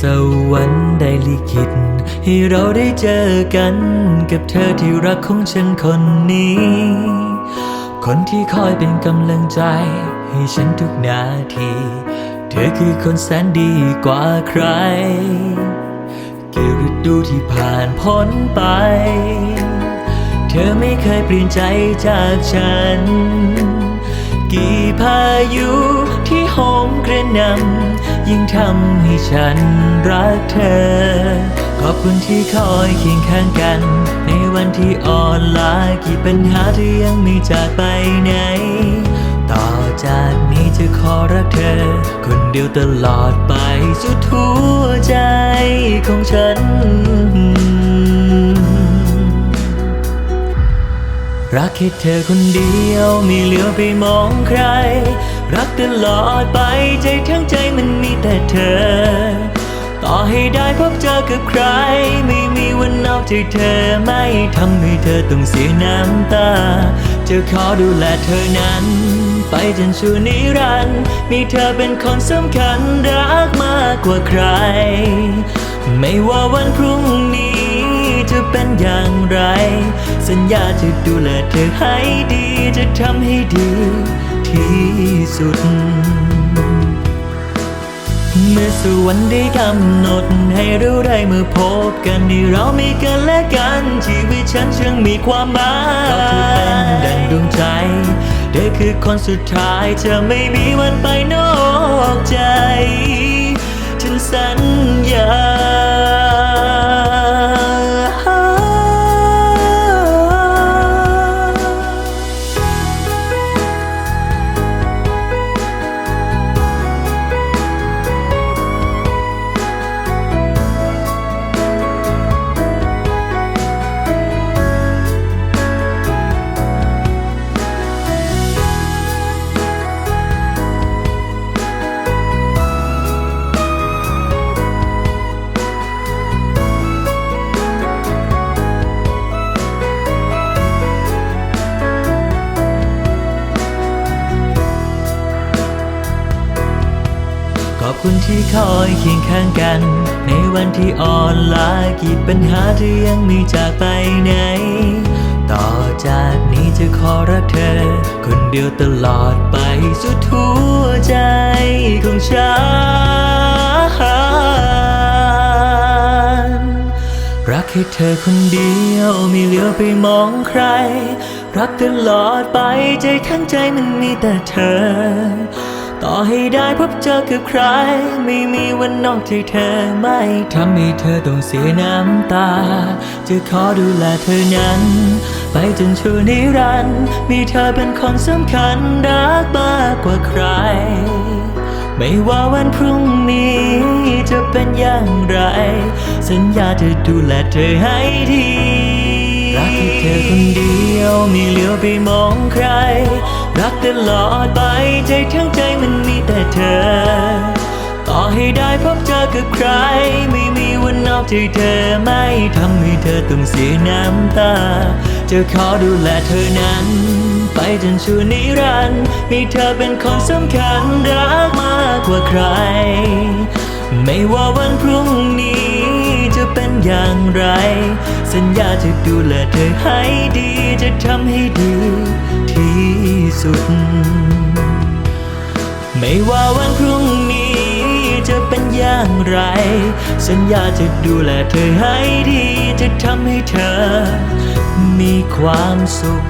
สวรรค์ได้ลิขิต ให้เราได้เจอกันกับเธอที่รักของฉันคนนี้ คนที่คอยเป็นกำลังใจ ให้ฉันทุกนาที เธอคือคนแสนดีกว่าใคร กี่ฤดูที่ผ่านพ้นไป เธอไม่เคยเปลี่ยนใจจากฉัน กี่พายุที่โหมกระหนำ ยิ่งทำให้ฉันรักเธอ ขอบคุณที่คอยเคียงข้างกัน ในวันที่อ่อนล้ากี่ปัญหาที่ยังไม่จากไปไหน ต่อจากนี้จะขอรักเธอ คนเดียวตลอดไปสุดหัวใจของฉัน รักแค่เธอคนเดียวไม่เหลือไปมองใคร รักตลอดไปใจทั้งใจมันมีแต่เธอ ต่อให้ได้พบเจอกับใคร ไม่มีวันนอกใจเธอไม่ทำให้เธอต้องเสียน้ำตา จะขอดูแลเธอนั้น ไปจนชั่วนิรันดร์มีเธอเป็นคนสำคัญรักมากกว่าใคร ไม่ว่าวันพรุ่งนี้จะเป็นอย่างไร สัญญาจะดูแลเธอให้ดีจะทำให้ดี ที่สุด เมื่อสวรรค์ได้กำหนดให้เราได้เมาพบกันที่เรามีกันและกัน ชีวิตฉันช่างมีความหมายก็เธอเป็นดังดวงใจเธอคือคนสุดท้ายจะไม่มีวันไปนอกใจ ฉันสัญญา อบคุณที่คอยเคียงข้างกัน ในวันที่อ่อนล้ากี่ปัญหาที่ยังไม่จากไปไหน ต่อจากนี้จะขอรักเธอ คนเดียวตลอดไปสุดหัวใจของฉันรักแค่เธอคนเดียวไม่เหลือไปมองใคร รักตลอดไปใจทั้งใจมันมีแต่เธอ ต่อให้ได้พบเจอกับใคร ไม่มีวันนอกใจเธอไม่ทำให้เธอต้องเสียน้ำตา จะขอดูแลเธอนั้น ไปจนชั่วนิรันดร์มีเธอเป็นคนสำคัญรักมากกว่าใคร ไม่ว่าวันพรุ่งนี้จะเป็นอย่างไร สัญญาจะดูแลเธอให้ดีรักแค่เธอคนเดียวไม่เหลียวไปมองใคร รักตลอดไปใจทั้งใจมันมีแต่เธอ ต่อให้ได้พบเจอกับใคร ไม่มีวันนอกใจเธอไม่ทำให้เธอต้องเสียน้ำตา จะขอดูแลเธอนั้น ไปจนชั่วนิรันดร์มีเธอเป็นคนสำคัญรักมากกว่าใคร ไม่ว่าวันพรุ่งนี้จะเป็นอย่างไร สัญญาจะดูแลเธอให้ดีจะทำให้ดีที่ สุด ไม่ว่าวันพรุ่งนี้จะเป็นอย่างไร สัญญาจะดูแลเธอให้ดี จะทำให้เธอ มีความสุข